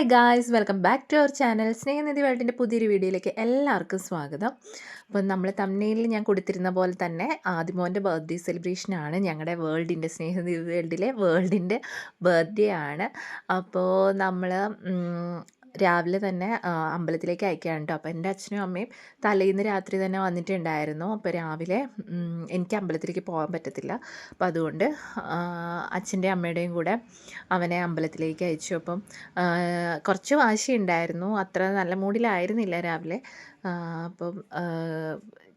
Hi guys welcome back to our channel Snehanidhi വേൾഡിന്റെ പുതിയൊരു വീഡിയോയിലേക്ക് എല്ലാവർക്കും സ്വാഗതം. അപ്പം നമ്മൾ തമ്മിലിൽ ഞാൻ കൊടുത്തിരുന്ന പോലെ തന്നെ ആദിമോന്റെ ബർത്ത്ഡേ സെലിബ്രേഷനാണ് ഞങ്ങളുടെ വേൾഡിന്റെ സ്നേഹനിധി വേൾഡിലെ വേൾഡിന്റെ ബർത്ത്ഡേ ആണ്. അപ്പോൾ നമ്മൾ രാവിലെ തന്നെ അമ്പലത്തിലേക്ക് അയക്കുകയാണ് കേട്ടോ. അപ്പോൾ എന്റെ അച്ഛനും അമ്മയും തലേന്ന് രാത്രി തന്നെ വന്നിട്ടുണ്ടായിരുന്നു. അപ്പോൾ രാവിലെ എനിക്ക് അമ്പലത്തിലേക്ക് പോകാൻ പറ്റത്തില്ല. അപ്പോൾ അതുകൊണ്ട് അച്ഛന്റെയും അമ്മയുടെയും കൂടെ അവനെ അമ്പലത്തിലേക്ക് അയച്ചു. അപ്പം കുറച്ച് കുറച്ച് വാശിയുണ്ടായിരുന്നു അത്ര നല്ല മൂഡിലായിരുന്നില്ല രാവിലെ. അപ്പം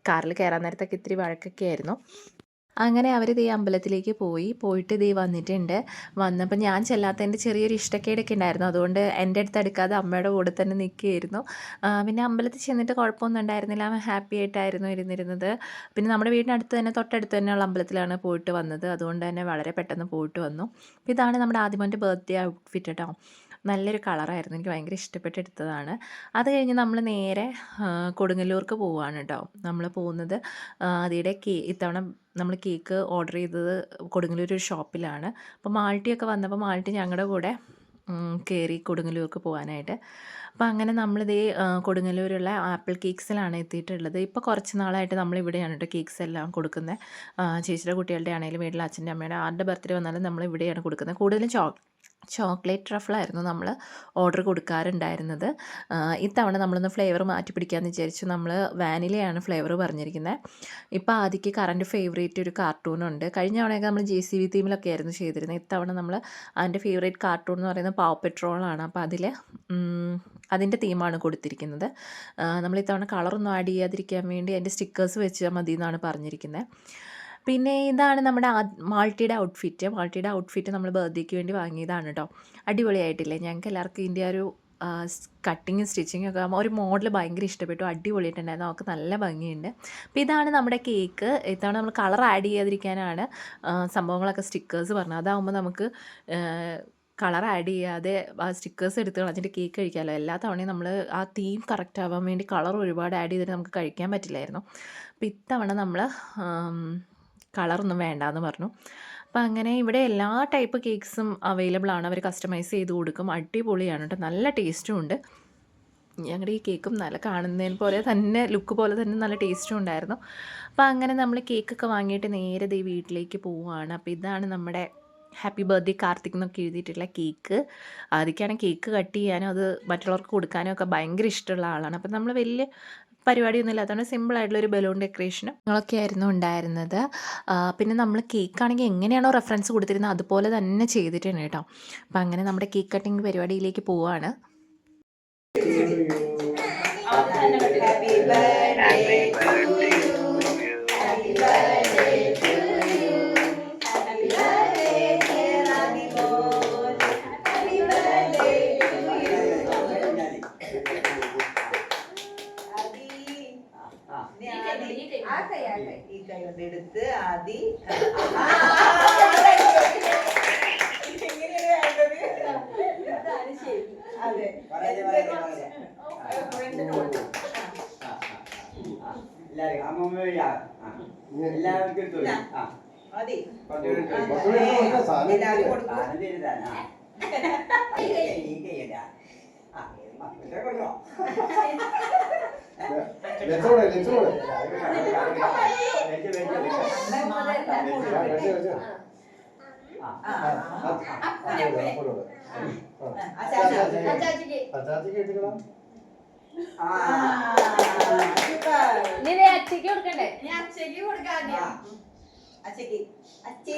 കാറിൽ കയറാൻ നേരത്തൊക്കെ ഇത്തിരി വഴക്കൊക്കെ ആയിരുന്നു. അങ്ങനെ അവർ ദേ അമ്പലത്തിലേക്ക് പോയി. പോയിട്ട് ദേ വന്നിട്ടുണ്ട്. വന്നപ്പോൾ ഞാൻ ചെല്ലാത്തതിന്റെ ചെറിയൊരു ഇഷ്ടക്കേടൊക്കെ ഉണ്ടായിരുന്നു. അതുകൊണ്ട് എന്റെ അടുത്ത് എടുക്കാതെ അമ്മയുടെ കൂടെ തന്നെ നിൽക്കുകയായിരുന്നു. പിന്നെ അമ്പലത്തിൽ ചെന്നിട്ട് കുഴപ്പമൊന്നും ഉണ്ടായിരുന്നില്ല. ഹാപ്പി ആയിട്ടായിരുന്നു ഇരുന്നിരുന്നത്. പിന്നെ നമ്മുടെ വീടിനടുത്ത് തന്നെ തൊട്ടടുത്ത് തന്നെയുള്ള അമ്പലത്തിലാണ് പോയിട്ട് വന്നത്. അതുകൊണ്ട് തന്നെ വളരെ പെട്ടെന്ന് പോയിട്ട് വന്നു. ഇതാണ് നമ്മുടെ ആദ്യമോന്റെ ബർത്ത്ഡേ ഔട്ട്ഫിറ്റ് കേട്ടോ. നല്ലൊരു കളറായിരുന്നു. എനിക്ക് ഭയങ്കര ഇഷ്ടപ്പെട്ടെടുത്തതാണ് അത് കഴിഞ്ഞ് നമ്മൾ നേരെ കൊടുങ്ങല്ലൂർക്ക് പോവുകയാണ് കേട്ടോ. നമ്മൾ പോകുന്നത് അതിയുടെ കേ ഇത്തവണ നമ്മൾ കേക്ക് ഓർഡർ ചെയ്തത് കൊടുങ്ങല്ലൂർ ഒരു ഷോപ്പിലാണ്. അപ്പോൾ മാൾട്ടിയൊക്കെ വന്നപ്പോൾ മാൾട്ടി ഞങ്ങളുടെ കൂടെ കയറി കൊടുങ്ങല്ലൂർക്ക് പോകാനായിട്ട് അപ്പോൾ അങ്ങനെ നമ്മളിതേ കൊടുങ്ങല്ലൂരുള്ള ആപ്പിൾ കേക്ക്സിലാണ് എത്തിയിട്ടുള്ളത്. ഇപ്പോൾ കുറച്ച് നാളായിട്ട് നമ്മൾ ഇവിടെയാണ് കേട്ടോ കേക്ക്സ് എല്ലാം കൊടുക്കുന്നത് ചേച്ചിയുടെ കുട്ടികളുടെ ആണെങ്കിലും വീട്ടിലെ അച്ഛന്റെ അമ്മയുടെ ആരുടെ ബർത്ത്ഡേ വന്നാലും നമ്മൾ ഇവിടെയാണ് കൊടുക്കുന്നത് കൂടുതലും ചോ ചോക്ലേറ്റ് ട്രഫിളായിരുന്നു നമ്മൾ ഓർഡർ കൊടുക്കാറുണ്ടായിരുന്നത്. ഇത്തവണ നമ്മളൊന്ന് ഫ്ലേവർ മാറ്റി പിടിക്കാമെന്ന് വിചാരിച്ചു നമ്മൾ വാനിലയാണ് ഫ്ലേവർ പറഞ്ഞിരിക്കുന്നത് ഇപ്പോൾ ആദ്യക്ക് കറണ്ട് ഫേവറേറ്റ് ഒരു കാർട്ടൂണുണ്ട്. കഴിഞ്ഞ തവണയൊക്കെ നമ്മൾ ജെ സി വി തീമിലൊക്കെ ആയിരുന്നു ചെയ്തിരുന്നത് ഇത്തവണ നമ്മൾ അതിന്റെ ഫേവറേറ്റ് കാർട്ടൂൺ എന്ന് പറയുന്നത് പാവ് പെട്രോളാണ്. അപ്പോൾ അതിൽ അതിന്റെ തീമാണ് കൊടുത്തിരിക്കുന്നത്. നമ്മൾ ഇത്തവണ കളറൊന്നും ആഡ് ചെയ്യാതിരിക്കാൻ വേണ്ടി അതിന്റെ സ്റ്റിക്കേഴ്സ് വെച്ചാൽ മതി എന്നാണ് പറഞ്ഞിരിക്കുന്നത് പിന്നെ ഇതാണ് നമ്മുടെ മാൾട്ടിയുടെ ഔട്ട്ഫിറ്റ്. മാൾട്ടിയുടെ ഔട്ട്ഫിറ്റ് നമ്മൾ ബർത്ത്ഡേക്ക് വേണ്ടി വാങ്ങിയതാണ് കേട്ടോ അടിപൊളിയായിട്ടില്ലേ? ഞങ്ങൾക്ക് എല്ലാവർക്കും ഇതിന്റെ ഒരു കട്ടിങ്ങും സ്റ്റിച്ചിങ്ങും ഒക്കെ ഒരു മോഡൽ ഭയങ്കര ഇഷ്ടപ്പെട്ടു. അടിപൊളിയായിട്ടുണ്ടായിരുന്നു. അവർക്ക് നല്ല ഭംഗിയുണ്ട്. അപ്പോൾ ഇതാണ് നമ്മുടെ കേക്ക്. ഇത്തവണ നമ്മൾ കളർ ആഡ് ചെയ്യാതിരിക്കാനാണ് സംഭവങ്ങളൊക്കെ സ്റ്റിക്കേഴ്സ് പറഞ്ഞത്. അതാകുമ്പോൾ നമുക്ക് കളർ ആഡ് ചെയ്യാതെ ആ സ്റ്റിക്കേഴ്സ് എടുത്ത് കളഞ്ഞിട്ട് കേക്ക് കഴിക്കാമല്ലോ എല്ലാ തവണയും നമ്മൾ ആ തീം കറക്റ്റ് ആവാൻ വേണ്ടി കളർ ഒരുപാട് ആഡ് ചെയ്തിട്ട് നമുക്ക് കഴിക്കാൻ പറ്റില്ലായിരുന്നു. അപ്പോൾ ഇത്തവണ നമ്മൾ കളറൊന്നും വേണ്ടാന്ന് പറഞ്ഞു. അപ്പോൾ അങ്ങനെ ഇവിടെ എല്ലാ ടൈപ്പ് കേക്ക്സും അവൈലബിൾ ആണ്. അവർ കസ്റ്റമൈസ് ചെയ്ത് കൊടുക്കും. അടിപൊളിയാണ് കേട്ടോ നല്ല ടേസ്റ്റും ഉണ്ട്. ഞങ്ങളുടെ ഈ കേക്കും നല്ല കാണുന്നതിന് പോലെ തന്നെ ലുക്ക് പോലെ തന്നെ നല്ല ടേസ്റ്റും ഉണ്ടായിരുന്നു. അപ്പോൾ അങ്ങനെ നമ്മൾ കേക്കൊക്കെ വാങ്ങിയിട്ട് നേരെ ദേ വീട്ടിലേക്ക് പോവുകയാണ് അപ്പോൾ ഇതാണ് നമ്മുടെ ഹാപ്പി ബർത്ത്ഡേ കാർത്തിക് എന്നൊക്കെ എഴുതിയിട്ടുള്ള കേക്ക് ആദ്യമൊക്കെയാണ് കേക്ക് കട്ട് ചെയ്യാനും അത് മറ്റുള്ളവർക്ക് കൊടുക്കാനും ഒക്കെ ഭയങ്കര ഇഷ്ടമുള്ള ആളാണ്. അപ്പോൾ നമ്മൾ വലിയ പരിപാടിയൊന്നും ഇല്ലാത്തതുകൊണ്ട് ഒരു ബലൂൺ ഡെക്കറേഷനും ഞങ്ങളൊക്കെ ആയിരുന്നു ഉണ്ടായിരുന്നത് പിന്നെ നമ്മൾ കേക്ക് ആണെങ്കിൽ എങ്ങനെയാണോ റെഫറൻസ് കൊടുത്തിരുന്നത് അതുപോലെ തന്നെ ചെയ്തിട്ടുണ്ട് കേട്ടോ അപ്പം അങ്ങനെ നമ്മുടെ കേക്ക് കട്ടിങ് പരിപാടിയിലേക്ക് പോവാണ് Happy birthday to you. Happy birthday to you. കൈ. ഈ കൈ കൊണ്ട് എടുത്ത് ആദി. അതെ. എല്ലാവർക്കും തൊഴിൽ. കുറച്ചുകൂടി കൊടുക്കാം, super. ഇനി അച്ഛക്ക് കൊടുക്കണ്ടേ അച്ഛക്ക്. അച്ഛക്ക് അച്ഛേ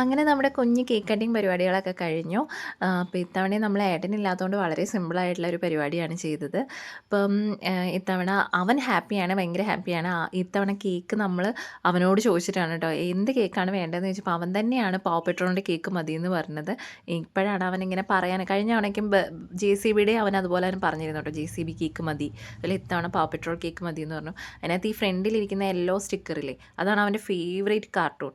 അങ്ങനെ നമ്മുടെ കുഞ്ഞ് കേക്ക് കട്ടിങ് പരിപാടികളൊക്കെ കഴിഞ്ഞു. അപ്പോൾ ഇത്തവണ നമ്മൾ ഏട്ടനില്ലാത്തതുകൊണ്ട് വളരെ സിമ്പിളായിട്ടുള്ള ഒരു പരിപാടിയാണ് ചെയ്തത്. അപ്പം ഇത്തവണ അവൻ ഹാപ്പിയാണ് ഭയങ്കര ഹാപ്പിയാണ് ഇത്തവണ കേക്ക് നമ്മൾ അവനോട് ചോദിച്ചിട്ടാണ് കേട്ടോ എന്ത് കേക്കാണ് വേണ്ടതെന്ന് ചോദിച്ചപ്പോൾ അവൻ തന്നെയാണ് പാവ പെട്രോളിന്റെ കേക്ക് മതി എന്ന് പറഞ്ഞത്. ഇപ്പോഴാണ് അവൻ ഇങ്ങനെ പറയാൻ കഴിഞ്ഞ തവണയ്ക്കും ജെ സി ബിയുടെ അവൻ അതുപോലെ തന്നെ പറഞ്ഞിരുന്നു കേട്ടോ ജെ സി ബി കേക്ക് മതി. അതിൽ ഇത്തവണ പാവ പെട്രോൾ കേക്ക് മതി എന്ന് പറഞ്ഞു. അതിനകത്ത് ഈ ഫ്രണ്ടിലിരിക്കുന്ന യെല്ലോ സ്റ്റിക്കറില്ലേ അതാണ് അവന്റെ favourite cartoon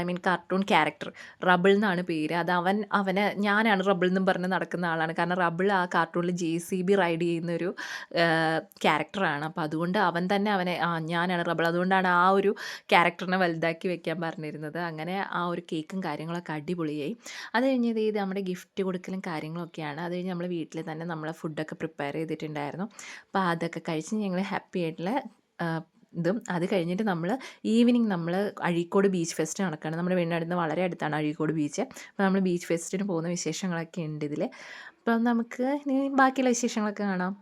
I mean cartoon character character Rubble എന്നാണ് പേര്. അത് അവൻ അവനെ ഞാനാണ് റബിൾ എന്നും പറഞ്ഞ് നടക്കുന്ന ആളാണ്. കാരണം റബിൾ ആ കാർട്ടൂണിൽ ജെ സി ബി റൈഡ് ചെയ്യുന്നൊരു ക്യാരക്ടറാണ് അപ്പോൾ അതുകൊണ്ട് അവൻ തന്നെ അവനെ ആ ഞാനാണ് റബിൾ അതുകൊണ്ടാണ് ആ ഒരു ക്യാരക്ടറിനെ വലുതാക്കി വെക്കാൻ പറഞ്ഞിരുന്നത്. അങ്ങനെ ആ ഒരു കേക്കും കാര്യങ്ങളൊക്കെ അടിപൊളിയായി. അത് കഴിഞ്ഞത് ഇത് നമ്മുടെ ഗിഫ്റ്റ് കൊടുക്കലും കാര്യങ്ങളൊക്കെയാണ്. അത് കഴിഞ്ഞ് നമ്മൾ വീട്ടിൽ തന്നെ നമ്മളെ ഫുഡൊക്കെ പ്രിപ്പയർ ചെയ്തിട്ടുണ്ടായിരുന്നു. അപ്പോൾ അതൊക്കെ കഴിച്ച് ഞങ്ങൾ ഹാപ്പി ആയിട്ടുള്ള ഇതും. അത് കഴിഞ്ഞിട്ട് നമ്മൾ ഈവനിങ് നമ്മൾ അഴീക്കോട് ബീച്ച് ഫെസ്റ്റ് നടക്കുകയാണ് നമ്മുടെ വീടിനടുത്ത് വളരെ അടുത്താണ് അഴീക്കോട് ബീച്ച്. അപ്പോൾ നമ്മൾ ബീച്ച് ഫെസ്റ്റിന് പോകുന്ന വിശേഷങ്ങളൊക്കെ ഉണ്ട് ഇതിൽ അപ്പം നമുക്ക് ബാക്കിയുള്ള വിശേഷങ്ങളൊക്കെ കാണാം.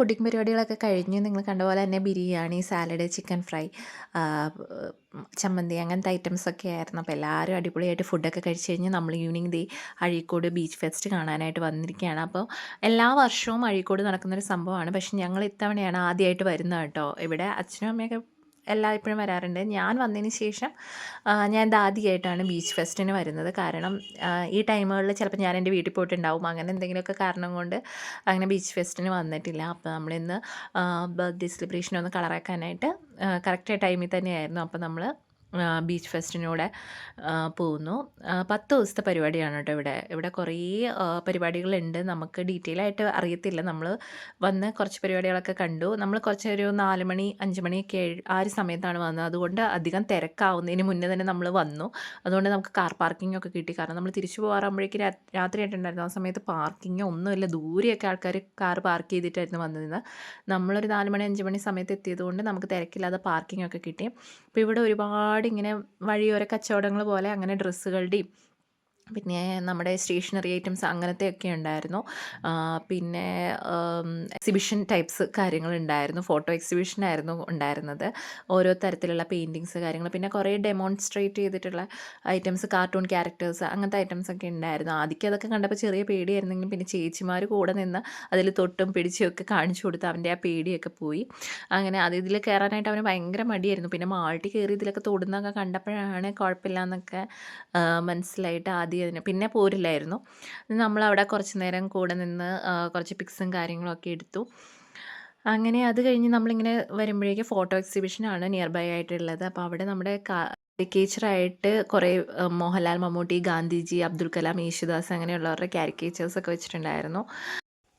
ഫുഡിങ് പരിപാടികളൊക്കെ കഴിഞ്ഞ് നിങ്ങൾ കണ്ട പോലെ തന്നെ ബിരിയാണി സാലഡ് ചിക്കൻ ഫ്രൈ ചമ്മന്തി അങ്ങനത്തെ ഐറ്റംസൊക്കെ ആയിരുന്നു. അപ്പോൾ എല്ലാവരും അടിപൊളിയായിട്ട് ഫുഡൊക്കെ കഴിച്ച് കഴിഞ്ഞ് നമ്മൾ ഈവനിങ് ദേ അഴീക്കോട് ബീച്ച് ഫെസ്റ്റ് കാണാനായിട്ട് വന്നിരിക്കുകയാണ്. അപ്പോൾ എല്ലാ വർഷവും അഴീക്കോട് നടക്കുന്നൊരു സംഭവമാണ്. പക്ഷേ ഞങ്ങൾ ഇത്തവണയാണ് ആദ്യമായിട്ട് വരുന്നത് കേട്ടോ. ഇവിടെ അച്ഛനും അമ്മയൊക്കെ എല്ലായ്പ്പോഴും വരാറുണ്ട്. ഞാൻ വന്നതിന് ശേഷം ഞാൻ ആദ്യമായിട്ടാണ് ബീച്ച് ഫെസ്റ്റിന് വരുന്നത്. കാരണം ഈ ടൈമുകളിൽ ചിലപ്പോൾ ഞാൻ എന്റെ വീട്ടിൽ പോയിട്ടുണ്ടാവും. അങ്ങനെ എന്തെങ്കിലുമൊക്കെ കാരണം കൊണ്ട് അങ്ങനെ ബീച്ച് ഫെസ്റ്റിന് വന്നിട്ടില്ല. അപ്പോൾ നമ്മളിന്ന് ബർത്ത്ഡേ സെലിബ്രേഷൻ ഒന്ന് കളറാക്കാനായിട്ട് കറക്റ്റ് ടൈമിൽ തന്നെയായിരുന്നു. അപ്പോൾ നമ്മൾ ബീച്ച് ഫെസ്റ്റിനൂടെ പോകുന്നു. പത്ത് ദിവസത്തെ പരിപാടിയാണ് കേട്ടോ ഇവിടെ. ഇവിടെ കുറേ പരിപാടികളുണ്ട്. നമുക്ക് ഡീറ്റെയിൽ ആയിട്ട് അറിയത്തില്ല. നമ്മൾ വന്ന് കുറച്ച് പരിപാടികളൊക്കെ കണ്ടു. നമ്മൾ കുറച്ച് ഒരു നാല് മണി അഞ്ച് മണിയൊക്കെ ആ ഒരു സമയത്താണ് വന്നത്. അതുകൊണ്ട് അധികം തിരക്കാവുന്നതിന് മുന്നേ തന്നെ നമ്മൾ വന്നു. അതുകൊണ്ട് നമുക്ക് കാർ പാർക്കിംഗ് ഒക്കെ കിട്ടി. കാരണം നമ്മൾ തിരിച്ചു പോകാറാകുമ്പോഴേക്കും രാത്രി ആയിട്ടുണ്ടായിരുന്നു. ആ സമയത്ത് പാർക്കിങ്ങോ ഒന്നുമില്ല. ദൂരെയൊക്കെ ആൾക്കാർ കാർ പാർക്ക് ചെയ്തിട്ടായിരുന്നു വന്നിരുന്നത് നമ്മളൊരു നാല് മണി അഞ്ച് മണി സമയത്ത് എത്തിയത് കൊണ്ട് നമുക്ക് തിരക്കില്ലാതെ പാർക്കിംഗ് ഒക്കെ കിട്ടി. അപ്പോൾ ഇവിടെ ഒരുപാട് ഇങ്ങനെ വഴിയോര കച്ചവടങ്ങൾ പോലെ അങ്ങനെ ഡ്രസ്സുകളുടെയും പിന്നെ നമ്മുടെ സ്റ്റേഷനറി ഐറ്റംസ് അങ്ങനത്തെ ഒക്കെ ഉണ്ടായിരുന്നു പിന്നെ എക്സിബിഷൻ ടൈപ്സ് കാര്യങ്ങളുണ്ടായിരുന്നു. ഫോട്ടോ എക്സിബിഷൻ ആയിരുന്നു ഉണ്ടായിരുന്നത്. ഓരോ തരത്തിലുള്ള പെയിന്റിങ്സ് കാര്യങ്ങൾ. പിന്നെ കുറേ ഡെമോൺസ്ട്രേറ്റ് ചെയ്തിട്ടുള്ള ഐറ്റംസ് കാർട്ടൂൺ ക്യാരക്ടേഴ്സ് അങ്ങനത്തെ ഐറ്റംസ് ഒക്കെ ഉണ്ടായിരുന്നു. ആദ്യം അതൊക്കെ കണ്ടപ്പോൾ ചെറിയ പേടിയായിരുന്നെങ്കിലും പിന്നെ ചേച്ചിമാർ കൂടെ നിന്ന് അതിൽ തൊട്ടും പിടിച്ചൊക്കെ കാണിച്ചു കൊടുത്ത് അവന്റെ ആ പേടിയൊക്കെ പോയി. അങ്ങനെ അത് ഇതിൽ കയറാനായിട്ട് അവന് ഭയങ്കര മടിയായിരുന്നു. പിന്നെ മാൾട്ടി കയറി ഇതിലൊക്കെ തൊടുന്നൊക്കെ കണ്ടപ്പോഴാണ് കുഴപ്പമില്ല എന്നൊക്കെ മനസ്സിലായിട്ട് ആദ്യം അതിന് പിന്നെ പോരില്ലായിരുന്നു. നമ്മളവിടെ കുറച്ച് നേരം കൂടെ നിന്ന് കുറച്ച് പിക്സും കാര്യങ്ങളൊക്കെ എടുത്തു. അങ്ങനെ അത് കഴിഞ്ഞ് നമ്മളിങ്ങനെ വരുമ്പോഴേക്കും ഫോട്ടോ എക്സിബിഷനാണ് നിയർ ബൈ ആയിട്ടുള്ളത്. അപ്പോൾ അവിടെ നമ്മുടെ കാരിക്കേച്ചറായിട്ട് കുറേ മോഹൻലാൽ മമ്മൂട്ടി ഗാന്ധിജി അബ്ദുൽ കലാം യേശുദാസ് അങ്ങനെയുള്ളവരുടെ കാരിക്കേച്ചേഴ്സൊക്കെ വെച്ചിട്ടുണ്ടായിരുന്നു.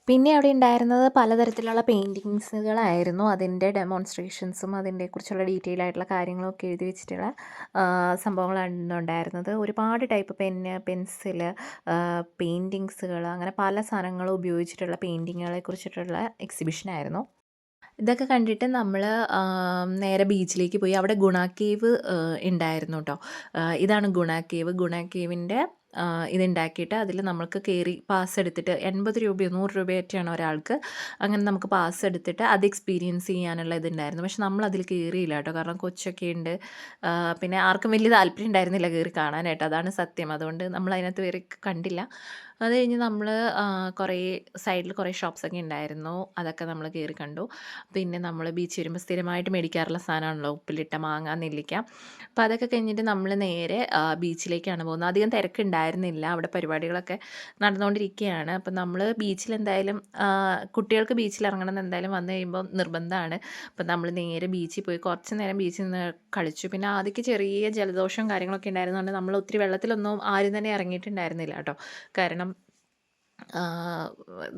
പിന്നെ അവിടെ ഉണ്ടായിരുന്നത് പലതരത്തിലുള്ള പെയിന്റിങ്സുകളായിരുന്നു അതിന്റെ ഡെമോൺസ്ട്രേഷൻസും അതിന്റെ കുറിച്ചുള്ള ഡീറ്റെയിൽ ആയിട്ടുള്ള കാര്യങ്ങളൊക്കെ എഴുതി വെച്ചിട്ടുള്ള സംഭവങ്ങളാണ് ഉണ്ടായിരുന്നത്. ഒരുപാട് ടൈപ്പ് പെന്ന് പെൻസിൽ പെയിന്റിങ്സുകൾ അങ്ങനെ പല സാധനങ്ങളും ഉപയോഗിച്ചിട്ടുള്ള പെയിന്റിങ്ങുകളെ കുറിച്ചിട്ടുള്ള എക്സിബിഷനായിരുന്നു ഇതൊക്കെ കണ്ടിട്ട് നമ്മൾ നേരെ ബീച്ചിലേക്ക് പോയി. അവിടെ ഗുണ കേവ് ഉണ്ടായിരുന്നു കേട്ടോ ഇതാണ് ഗുണ കേവ് ഗുണ കേവിന്റെ ഇതുണ്ടാക്കിയിട്ട് അതിൽ നമ്മൾക്ക് കയറി പാസ് എടുത്തിട്ട് എൺപത് രൂപയോ നൂറ് രൂപയൊക്കെയാണ് ഒരാൾക്ക് അങ്ങനെ നമുക്ക് പാസ് എടുത്തിട്ട് അത് എക്സ്പീരിയൻസ് ചെയ്യാനുള്ള ഇതുണ്ടായിരുന്നു. പക്ഷെ നമ്മൾ അതിൽ കയറിയില്ല കേട്ടോ. കാരണം കൊച്ചൊക്കെ ഉണ്ട്. പിന്നെ ആർക്കും വലിയ താല്പര്യം ഉണ്ടായിരുന്നില്ല കയറി കാണാനായിട്ട്. അതാണ് സത്യം. അതുകൊണ്ട് നമ്മൾ അതിനകത്ത് കയറി കണ്ടില്ല. അത് കഴിഞ്ഞ് നമ്മൾ കുറേ സൈഡിൽ കുറേ ഷോപ്സൊക്കെ ഉണ്ടായിരുന്നു അതൊക്കെ നമ്മൾ കയറി കണ്ടു. പിന്നെ നമ്മൾ ബീച്ച് വരുമ്പോൾ സ്ഥിരമായിട്ട് മേടിക്കാറുള്ള സാധനമാണല്ലോ ഉപ്പിലിട്ട മാങ്ങ നെല്ലിക്ക. അപ്പോൾ അതൊക്കെ കഴിഞ്ഞിട്ട് നമ്മൾ നേരെ ബീച്ചിലേക്കാണ് പോകുന്നത്. അധികം തിരക്കുണ്ടായിരുന്നില്ല. അവിടെ പരിപാടികളൊക്കെ നടന്നുകൊണ്ടിരിക്കുകയാണ് അപ്പം നമ്മൾ ബീച്ചിൽ എന്തായാലും കുട്ടികൾക്ക് ബീച്ചിൽ ഇറങ്ങണം എന്ന് എന്തായാലും വന്നു കഴിയുമ്പോൾ നിർബന്ധമാണ്. അപ്പം നമ്മൾ നേരെ ബീച്ചിൽ പോയി കുറച്ച് നേരം ബീച്ചിൽ നിന്ന് കളിച്ചു. പിന്നെ ആദ്യം ചെറിയ ജലദോഷവും കാര്യങ്ങളൊക്കെ ഉണ്ടായിരുന്നതുകൊണ്ട് നമ്മൾ ഒത്തിരി വെള്ളത്തിലൊന്നും ആരും തന്നെ ഇറങ്ങിയിട്ടുണ്ടായിരുന്നില്ല കേട്ടോ. കാരണം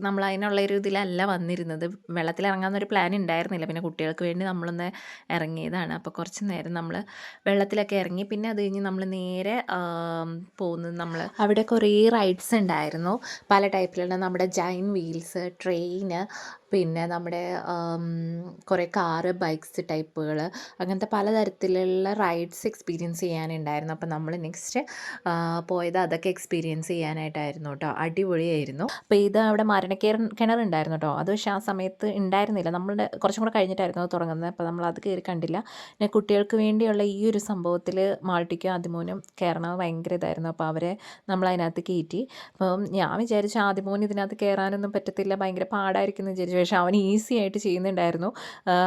നമ്മൾ അതിനുള്ള ഒരു ഇതിലല്ല വന്നിരുന്നത്. വെള്ളത്തിലിറങ്ങാമെന്നൊരു പ്ലാൻ ഉണ്ടായിരുന്നില്ല പിന്നെ കുട്ടികൾക്ക് വേണ്ടി നമ്മളൊന്ന് ഇറങ്ങിയതാണ്. അപ്പോൾ കുറച്ച് നേരം നമ്മൾ വെള്ളത്തിലൊക്കെ ഇറങ്ങി. പിന്നെ അത് കഴിഞ്ഞ് നമ്മൾ നേരെ പോകുന്നത് നമ്മൾ അവിടെ കുറേ റൈഡ്സ് ഉണ്ടായിരുന്നു. പല ടൈപ്പിലുള്ള നമ്മുടെ ജൈൻ വീൽസ് ട്രെയിന് പിന്നെ നമ്മുടെ കുറേ കാറ് ബൈക്സ് ടൈപ്പുകൾ അങ്ങനത്തെ പലതരത്തിലുള്ള റൈഡ്സ് എക്സ്പീരിയൻസ് ചെയ്യാനുണ്ടായിരുന്നു. അപ്പോൾ നമ്മൾ നെക്സ്റ്റ് പോയത് അതൊക്കെ എക്സ്പീരിയൻസ് ചെയ്യാനായിട്ടായിരുന്നു കേട്ടോ അടിപൊളിയായിരുന്നു. അപ്പോൾ ഇത് അവിടെ മരണക്കിണർ കിണറുണ്ടായിരുന്നു കേട്ടോ അത് പക്ഷേ ആ സമയത്ത് ഉണ്ടായിരുന്നില്ല. നമ്മളുടെ കുറച്ചും കൂടെ കഴിഞ്ഞിട്ടായിരുന്നു തുടങ്ങുന്നത്. അപ്പോൾ നമ്മൾ അത് കയറി കണ്ടില്ല. പിന്നെ കുട്ടികൾക്ക് വേണ്ടിയുള്ള ഈ ഒരു സംഭവത്തിൽ മാൾട്ടിക്കും ആദ്യമോനും കയറണത് ഭയങ്കര ഇതായിരുന്നു. അപ്പോൾ അവരെ നമ്മൾ അതിനകത്ത് കയറ്റി അപ്പം ഞാൻ വിചാരിച്ചു ആദ്യമോന് ഇതിനകത്ത് കയറാനൊന്നും പറ്റത്തില്ല. ഭയങ്കര പാടായിരിക്കും എന്ന് വിചാരിച്ചു. പക്ഷേ അവൻ ഈസി ആയിട്ട് ചെയ്യുന്നുണ്ടായിരുന്നു.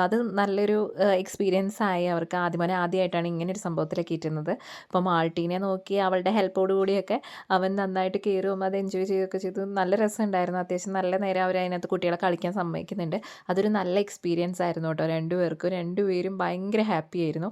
അത് നല്ലൊരു എക്സ്പീരിയൻസ് ആയി അവർക്ക് ആദ്യമനെ ആദ്യമായിട്ടാണ് ഇങ്ങനെ ഒരു സംഭവത്തിലേക്ക് ഇരുന്നത് അപ്പോൾ മാൾട്ടീനെ നോക്കി അവളുടെ ഹെൽപ്പോട് കൂടിയൊക്കെ അവൻ നന്നായിട്ട് കയറും അത് എൻജോയ് ചെയ്യുകയൊക്കെ ചെയ്തു. നല്ല രസമുണ്ടായിരുന്നു. അത്യാവശ്യം നല്ല നേരം അവർ അതിനകത്ത് കുട്ടികളെ കളിക്കാൻ സമ്മതിക്കുന്നുണ്ട്. അതൊരു നല്ല എക്സ്പീരിയൻസ് ആയിരുന്നു കേട്ടോ. രണ്ടുപേർക്കും രണ്ടുപേരും ഭയങ്കര ഹാപ്പി ആയിരുന്നു.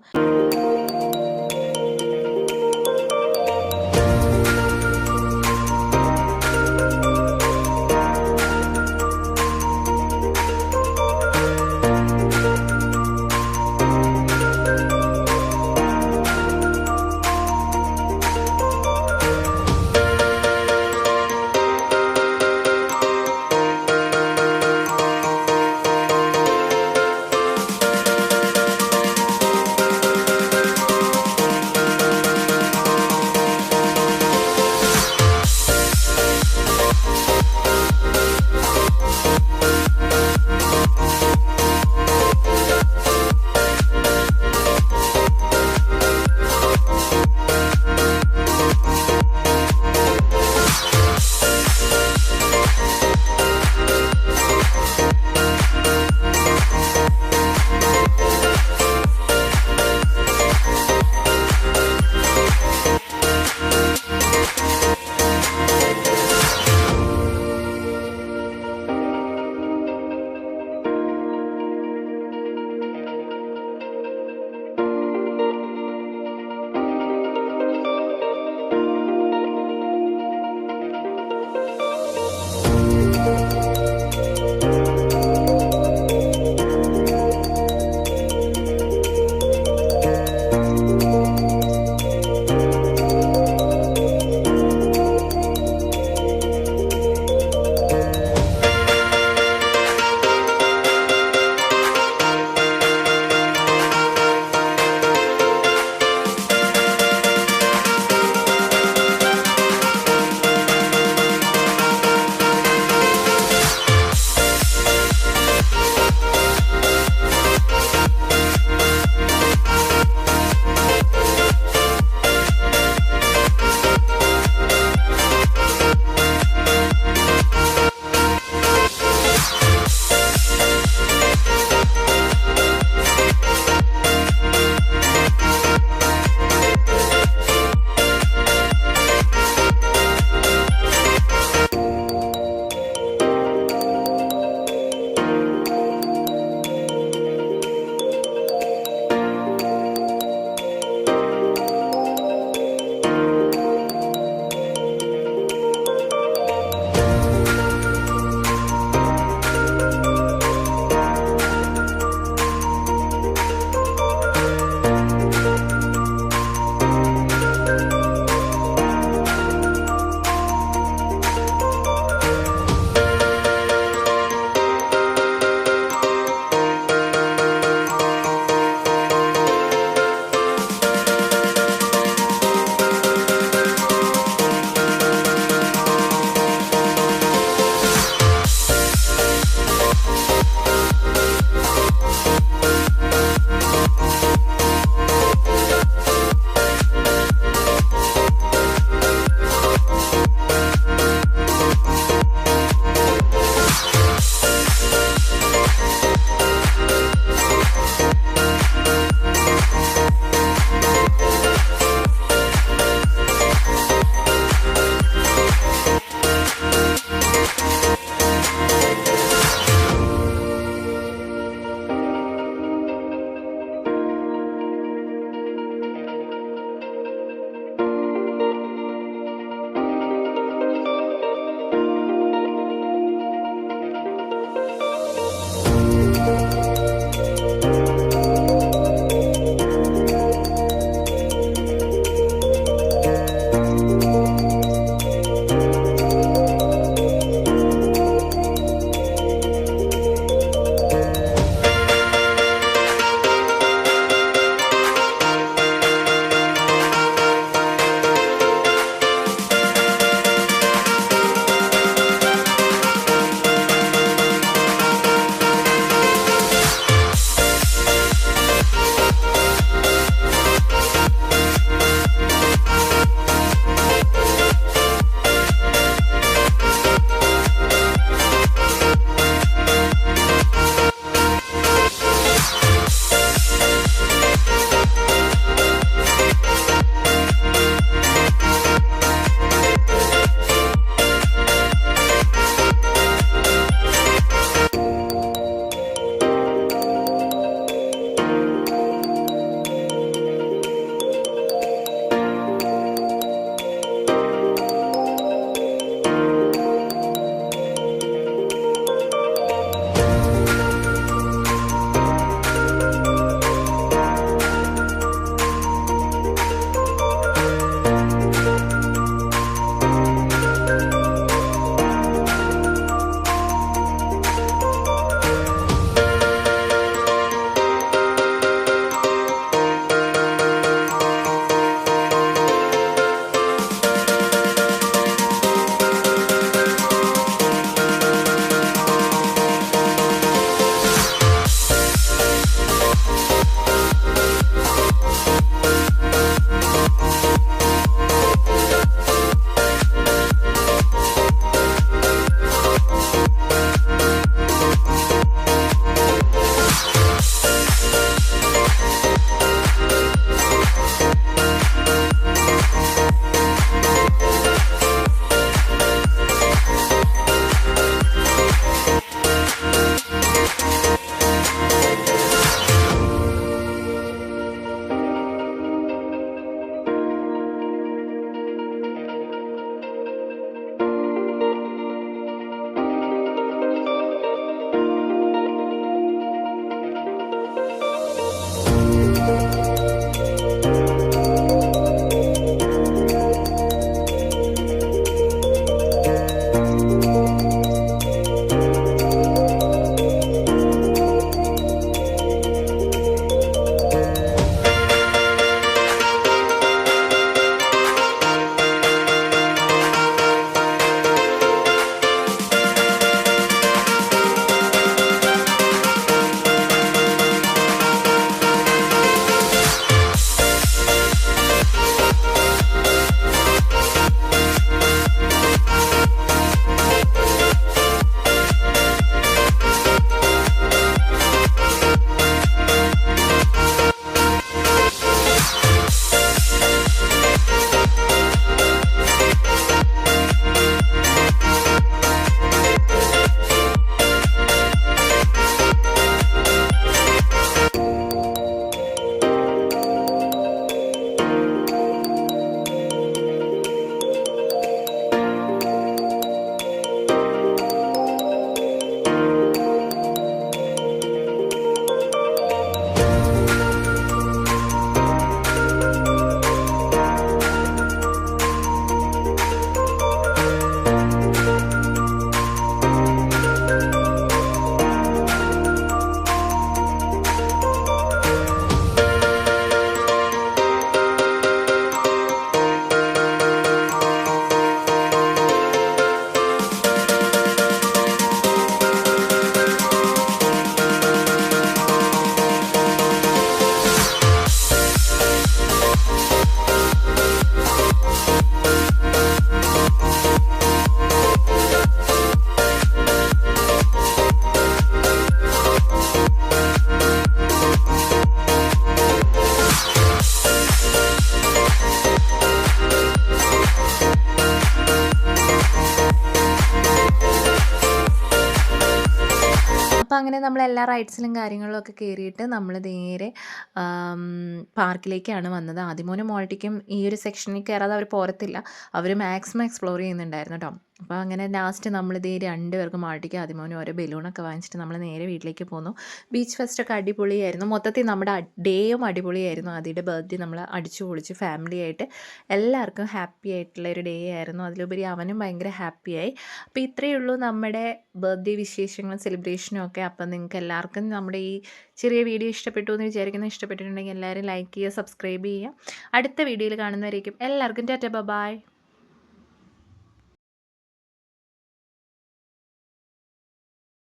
എല്ലാ റൈഡ്സിലും കാര്യങ്ങളിലും ഒക്കെ കയറിയിട്ട് നമ്മൾ നേരെ പാർക്കിലേക്കാണ് വന്നത്. ആദ്യമോനും മോൾട്ടിക്കും ഈ ഒരു സെക്ഷനിൽ കയറാതെ അവർ പോരത്തില്ല. അവർ മാക്സിമം എക്സ്പ്ലോർ ചെയ്യുന്നുണ്ടായിരുന്നു കേട്ടോ അപ്പോൾ അങ്ങനെ ലാസ്റ്റ് നമ്മൾ ഈ രണ്ട് പേർക്ക് മാട്ടിക്ക് ആദ്യമോനും ഓരോ ബലൂണൊക്കെ വാങ്ങിച്ചിട്ട് നമ്മൾ നേരെ വീട്ടിലേക്ക് പോന്നു. ബീച്ച് ഫെസ്റ്റൊക്കെ അടിപൊളിയായിരുന്നു. മൊത്തത്തിൽ നമ്മുടെ ഡേയും അടിപൊളിയായിരുന്നു. ആദ്യയുടെ ബർത്ത്ഡേ നമ്മൾ അടിച്ചു പൊളിച്ച് ഫാമിലി ആയിട്ട്. എല്ലാവർക്കും ഹാപ്പി ആയിട്ടുള്ള ഒരു ഡേ ആയിരുന്നു. അതിലുപരി അവനും ഭയങ്കര ഹാപ്പിയായി അപ്പോൾ ഇത്രയേ ഉള്ളൂ നമ്മുടെ ബർത്ത്ഡേ വിശേഷങ്ങളും സെലിബ്രേഷനും ഒക്കെ. അപ്പം നിങ്ങൾക്ക് എല്ലാവർക്കും നമ്മുടെ ഈ ചെറിയ വീഡിയോ ഇഷ്ടപ്പെട്ടു എന്ന് വിചാരിക്കുന്ന. ഇഷ്ടപ്പെട്ടിട്ടുണ്ടെങ്കിൽ എല്ലാവരും ലൈക്ക് ചെയ്യുക സബ്സ്ക്രൈബ് ചെയ്യുക. അടുത്ത വീഡിയോയിൽ കാണുന്നവരേക്കും എല്ലാവർക്കും ടാറ്റ ബൈ.